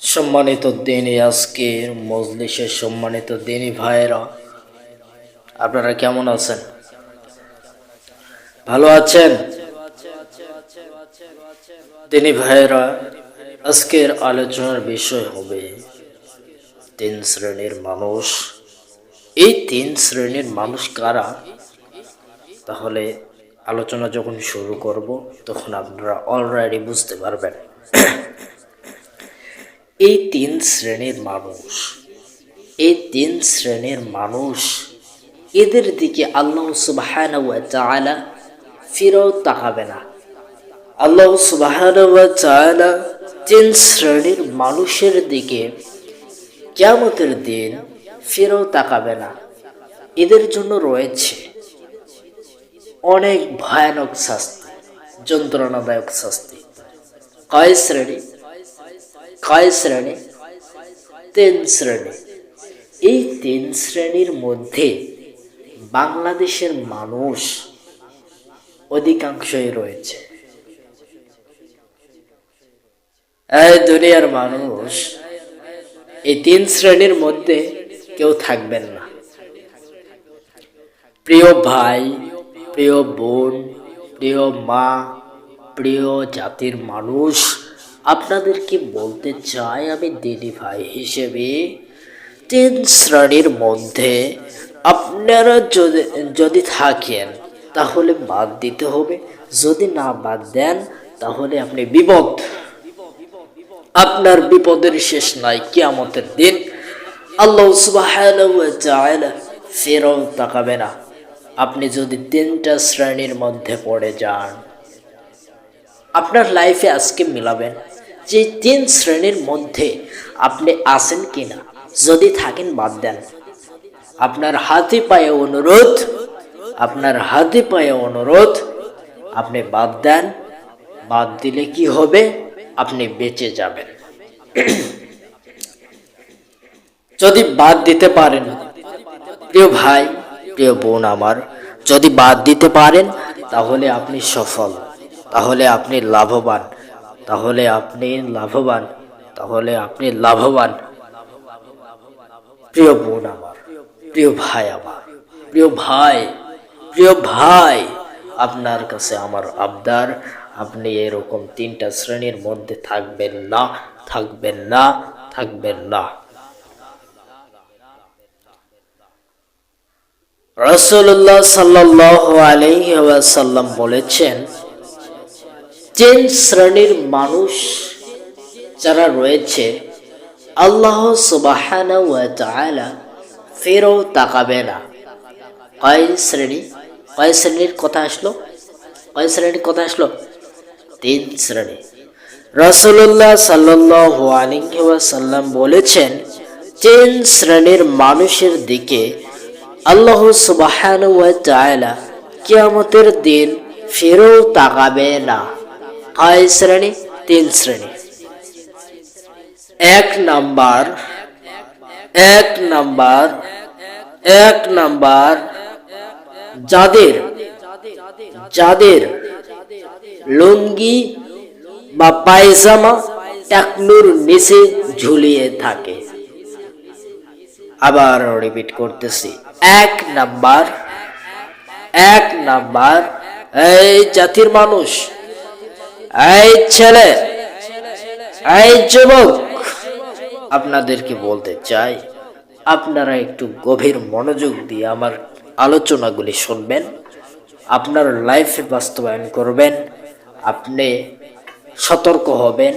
সম্মানিত দিনী আজকের মজলিসের সম্মানিত দিনী ভাইয়েরা, আপনারা কেমন আছেন? ভালো আছেন? দিনী ভাইয়েরা, আজকের আলোচনার বিষয় হবে তিন শ্রেণির মানুষ। এই তিন শ্রেণির মানুষ কারা? তাহলে আলোচনা যখন শুরু করব, তখন আপনারা অলরেডি বুঝতে পারবেন। এই তিন শ্রেণির মানুষ, এই তিন শ্রেণির মানুষ এদের দিকে আল্লাহ তাআলা ফিরেও তাকাবে না। আল্লাহ তাআলা তিন শ্রেণির মানুষের দিকে কিয়ামতের দিন ফিরেও তাকাবে না। এদের জন্য রয়েছে অনেক ভয়ানক শাস্তি, যন্ত্রণাদায়ক শাস্তি। কয় শ্রেণি? কয় শ্রেণি? তিন শ্রেণি। এই তিন শ্রেণির মধ্যে বাংলাদেশের মানুষ অধিকাংশই রয়েছে। দুনিয়ার মানুষ এই তিন শ্রেণির মধ্যে কেউ থাকবেন না। প্রিয় ভাই, প্রিয় বোন, প্রিয় মা, প্রিয় জাতির মানুষ আপনাদেরকে বলতে চাই আমি দিদি ভাই হিসেবে, তিন শ্রেণির মধ্যে আপনারা যদি যদি থাকেন, তাহলে বাদ দিতে হবে। যদি না বাদ দেন, তাহলে আপনি বিপদ। আপনার বিপদের শেষ নাই, কিয়ামতের দিন। আল্লাহ তাআলা ফেরও তাকাবে না। আপনি যদি তিনটা শ্রেণির মধ্যে পড়ে যান, আপনার লাইফে আজকে মিলাবেন। যে তিন শ্রেণির মধ্যে আপনি আছেন কিনা, যদি থাকেন বাদ দেন। আপনার হাতে পায়ে অনুরোধ, আপনার হাতে পায়ে অনুরোধ, আপনি বাদ দেন। বাদ দিলে কি হবে? আপনি বেঁচে যাবেন। যদি বাদ দিতে পারেন, প্রিয় ভাই, প্রিয় বোন আমার, যদি বাদ দিতে পারেন, তাহলে আপনি সফল, তাহলে আপনি লাভবান। তাহলে আপনি লাভবান, তাহলে আপনি লাভবান। প্রিয় বোন আমার, প্রিয় ভাই আমার, প্রিয় ভাই প্রিয় ভাই, আপনার কাছে আমার আবদার, আপনি এরকম তিনটা শ্রেণির মধ্যে থাকবেন না থাকবেন না থাকবেন না। রসুল্লাহ সাল্লাহ আলহি ওয়াসাল্লাম বলেছেন তিন শ্রেণির মানুষ যারা রয়েছে, আল্লাহ সুবাহানা ফেরও তাকাবে না। কয় শ্রেণি? কয় শ্রেণির কথা আসলো? কয় শ্রেণির কথা আসলো? তিন শ্রেণি। রসুল্লাহ সাল্লাহ আলিহি ওয়াসাল্লাম বলেছেন, তিন শ্রেণির মানুষের দিকে আল্লাহ সুবাহান ওয়া তাআলা কিয়ামতের দিন ফেরও তাকাবে না। কয় শ্রেণি, তিন শ্রেণি। এক নাম্বার এক নাম্বার এক নাম্বার, যাদের যাদের লুঙ্গি বা পায়জামা টাকলুর নিচে ঝুলিয়ে থাকে। আবার রিপিট করতেছি। এক নাম্বার এক নাম্বার, এই জাতির মানুষ। এই ছেলে, এই যুবক, আপনাদেরকে বলতে চাই, আপনারা একটু গভীর মনোযোগ দিয়ে আমার আলোচনাগুলি শুনবেন, আপনার লাইফে বাস্তবায়ন করবেন, আপনি সতর্ক হবেন,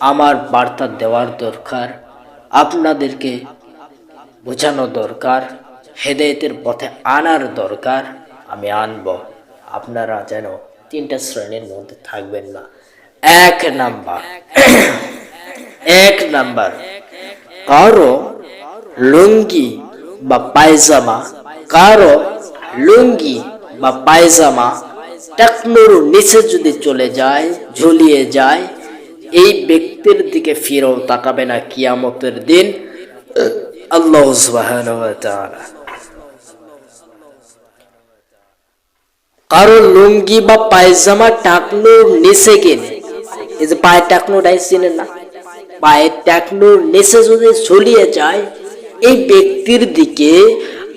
আমার বার্তা দেওয়ার দরকার, আপনাদেরকে বোঝানো দরকার, হেদায়েতের পথে আনার দরকার, আমি আনব, আপনারা যেন তিনটা শ্রেণির মধ্যে থাকবেন না। এক নাম্বার। এক নাম্বার। কারও লুঙ্গি বা পায়জামা, কারও লুঙ্গি বা পায়জামা টাকনুর নিচে যদি চলে যায়, ঝুলিয়ে যায়, এই ব্যক্তির দিকে ফিরেও তাকাবে না কিয়ামতের দিন। আল্লাহ সুবহানাহু কারও লুঙ্গি বা পায়জামা টাকনুর নিচে গেলে, এই যে পায়ে টাকনুটাই চিনেন না? পায়ের টাকনুর নিচে যদি চলিয়ে যায়, এই ব্যক্তির দিকে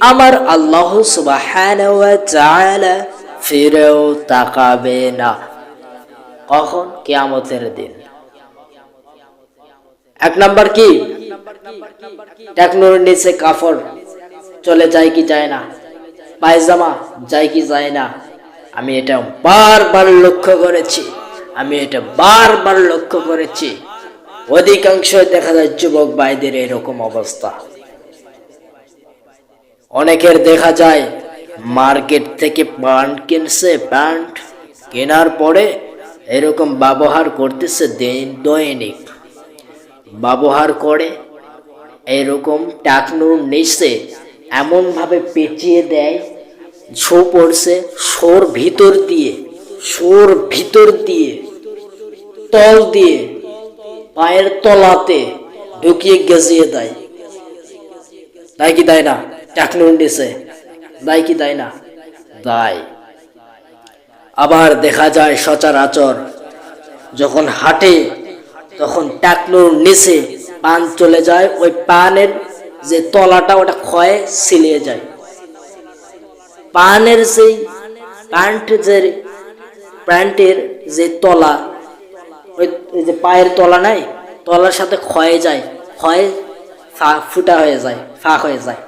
আমার আল্লাহ ফিরেও তাকাবে না। কখন? কেয়ামতের দিন। এক নাম্বার কি? টাকনুর নিচে কাফড় চলে যায় কি যায় না? পায়জামা, যায় কি যায় না? আমি এটা বারবার লক্ষ্য করেছি। আমি এটা বারবার লক্ষ্য করেছি। অধিকাংশ দেখা যায় যুবক ভাইদের এরকম অবস্থা। অনেকের দেখা যায়, মার্কেট থেকে প্যান্ট কিনছে, প্যান্ট কেনার পরে এরকম ব্যবহার করতেছে দিন, দৈনিক। ব্যবহার করে এরকম টাকনুর নিচে এমনভাবে পেঁচিয়ে দেয় ছো পড়ছে, সোর ভিতর দিয়ে, সোর ভিতর দিয়ে, তল দিয়ে, পায়ের তলাতে ঢুকিয়ে গেজিয়ে দেয়। তাই কি দেয় না? টাকনুর নিচে দেয় কি দেয় না? দেয়। আবার দেখা যায় সচরাচর যখন হাঁটে, তখন টাকনুর নিচে পান চলে যায়, ওই পানের যে তলাটা, ওটা ক্ষয়ে সিলিয়ে যায়। পানের সেই প্যান্ট যে প্যান্টের যে তলা, ওই যে পায়ের তলা নাই, তলার সাথে ক্ষয়ে যায়, ক্ষয়ে ফুটা হয়ে যায়, ফাঁক হয়ে যায়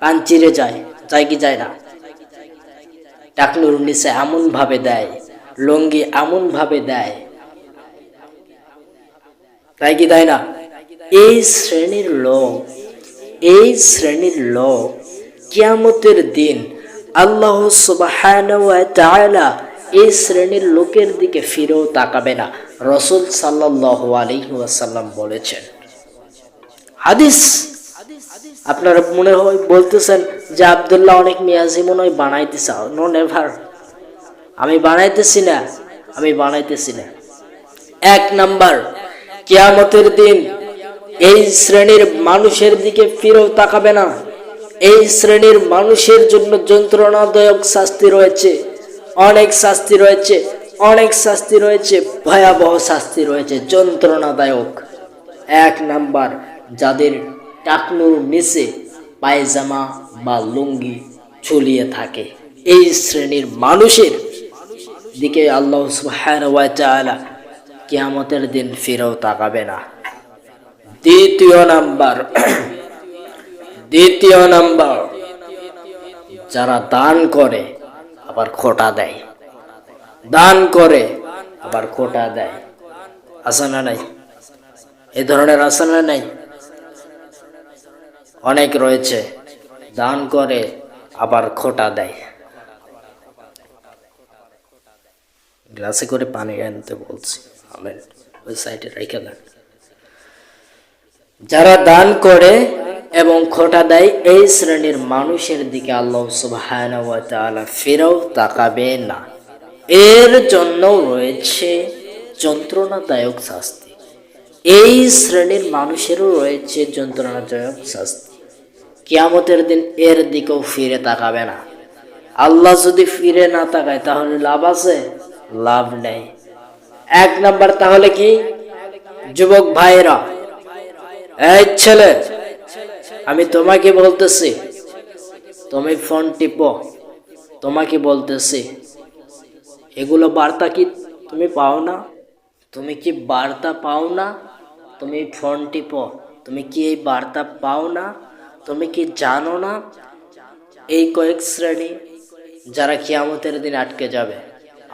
পান চিরে যায় যায় কি যায় না। টাকনুর নিচে এমন ভাবে দেয়, লঙ্গি এমন ভাবে দেয়। তাই কি তাই না? এই শ্রেণির লোক, এই শ্রেণির লোক কিয়ামতের দিন আল্লাহ তাআলা এই শ্রেণির লোকের দিকে ফিরেও তাকাবে না। রসুল সাল্লাল্লাহু আলাইহি বলেছেন, হাদিস আপনারা মনে হয় বলতেছেন যে আব্দুল্লাহ অনেক মিয়াজি মনে হয় বানাইতেছে। নো নেভার আমি বানাইতেছি না, আমি বানাইতেছি না। এক নাম্বার, কিয়ামতের দিন এই শ্রেণির মানুষের দিকে ফিরেও তাকাবে না। এই শ্রেণির মানুষের জন্য যন্ত্রণাদায়ক শাস্তি রয়েছে। অনেক শাস্তি রয়েছে, অনেক শাস্তি রয়েছে, ভয়াবহ শাস্তি রয়েছে, যন্ত্রণাদায়ক। এক নাম্বার, যাদের টাকনুর নিচে পায়জামা বা লুঙ্গি ঝুলিয়ে থাকে। এই শ্রেণির মানুষের দিকে আল্লাহ তাআলা কিয়ামতের দিন ফিরেও তাকাবে না। দ্বিতীয় নাম্বার দ্বিতীয় নাম্বার, যারা দান করে, আবার খোটা দেয়। দান করে, আবার খোটা দেয়। আসানা নাই? এই ধরনের আসানা নাই? অনেক রয়েছে। দান করে, আবার খোটা দেয়। গ্লাসে করে পানি আনতে বলছি। আমেন। ওই সাইডে রেখে দেন। যারা দান করে এবং খোটা দেয় এই শ্রেণির মানুষের দিকে আল্লাহ তাআলা ফিরেও তাকাবে না। এর জন্য রয়েছে যন্ত্রণাদায়ক শাস্তি। এই শ্রেণির মানুষেরও রয়েছে যন্ত্রণাদায়ক শাস্তি। কিয়ামতের দিন এর দিকেও ফিরে তাকাবে না। আল্লাহ যদি ফিরে না তাকায়, তাহলে লাভ আছে? লাভ নেই। এক নাম্বার তাহলে কি? যুবক ভাইরা এই ছেলে আমি তোমাকে বলতেছি, তুমি ফোন টিপো, তোমাকে বলতেছি, এগুলো বার্তা কি তুমি পাও না? তুমি কি বার্তা পাও না? তুমি ফোন টিপো, তুমি কি এই বার্তা পাও না? তুমি কি জানো না? এই কয়েক শ্রেণি যারা কিয়ামতের দিন আটকে যাবে,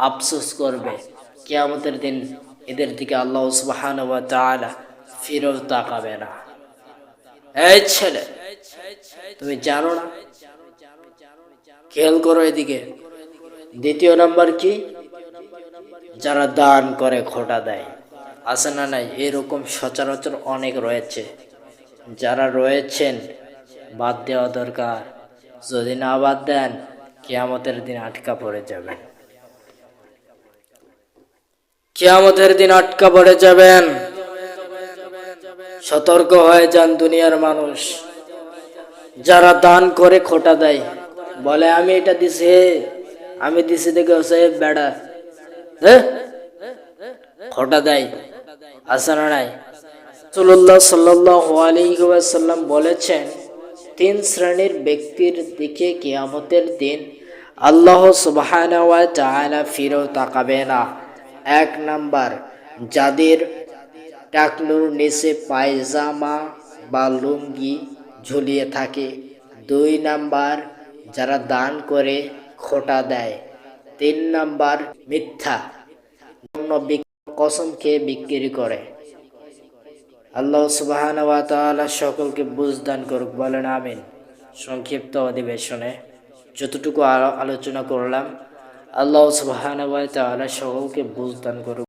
আফসোস করবে, কিয়ামতের দিন এদের দিকে আল্লাহ তাআলা ফিরেও তাকাবে না। এই ছেলে, তুমি জানো না? খেয়াল করো এদিকে। দ্বিতীয় নাম্বার কি? যারা দান করে খোটা দেয়। আছে না নাই? এরকম সচরাচর অনেক রয়েছে। যারা রয়েছেন, বাদ দেওয়া দরকার। যদি না বাদ দেন, কেয়ামতের দিন আটকা পড়ে যাবেন। কেয়ামতের দিন আটকা পড়ে যাবেন। সতর্ক হয়ে যান দুনিয়ার মানুষ। যারা দান করে খোটা দেয়, বলে, আমি এটা দিছি আমি দিছি দেখে সে বেড়া। হ্যাঁ খোটা দেয়, আছে না নাই? রসুল্লাহ সাল্লাহ আলিহাসাল্লাম বলেছেন, তিন শ্রেণির ব্যক্তির দিকে কিয়ামতের দিন আল্লাহ চায়না ফিরেও তাকাবে না। এক নাম্বার, যাদের টাকনুর নিচে পায়জামা বা লুঙ্গি ঝুলিয়ে থাকে। দুই নাম্বার, যারা দান করে খোটা দেয়। তিন নাম্বার, মিথ্যা। অন্য বিক- কসম খেয়ে বিক্রি করে। আল্লাহ সুবাহান সকলকে বুঝদান করুক, বলেন আমিন। সংক্ষিপ্ত অধিবেশনে যতটুকু আলো- আলোচনা করলাম, আল্লাহ সুবাহান সকলকে বুঝদান করুক।